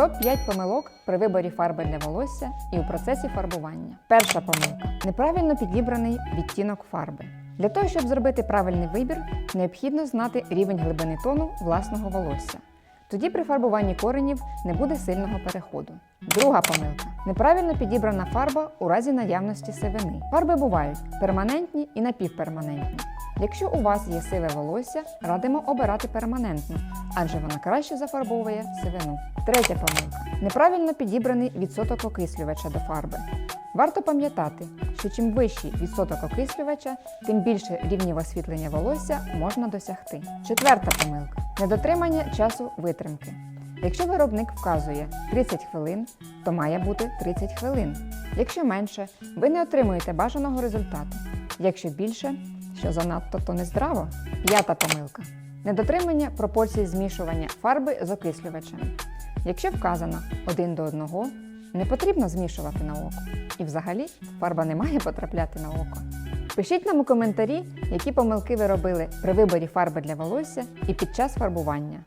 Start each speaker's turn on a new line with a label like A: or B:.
A: Топ-5 помилок при виборі фарби для волосся і у процесі фарбування. Перша помилка неправильно підібраний відтінок фарби. Для того, щоб зробити правильний вибір, необхідно знати рівень глибини тону власного волосся. Тоді при фарбуванні коренів не буде сильного переходу. Друга помилка неправильно підібрана фарба у разі наявності сивини. Фарби бувають перманентні і напівперманентні. Якщо у вас є сиве волосся, радимо обирати перманентну, адже вона краще зафарбовує сивину. Третя помилка неправильно підібраний відсоток окислювача до фарби. Варто пам'ятати, що чим вищий відсоток окислювача, тим більше рівнів освітлення волосся можна досягти. Четверта помилка недотримання часу витримки. Якщо виробник вказує 30 хвилин, то має бути 30 хвилин. Якщо менше, ви не отримуєте бажаного результату. Якщо більше, що занадто, то нездраво. П'ята помилка недотримання пропорцій змішування фарби з окислювачем. Якщо вказано один до одного, не потрібно змішувати на око. І взагалі фарба не має потрапляти на око. Пишіть нам у коментарі, які помилки ви робили при виборі фарби для волосся і під час фарбування.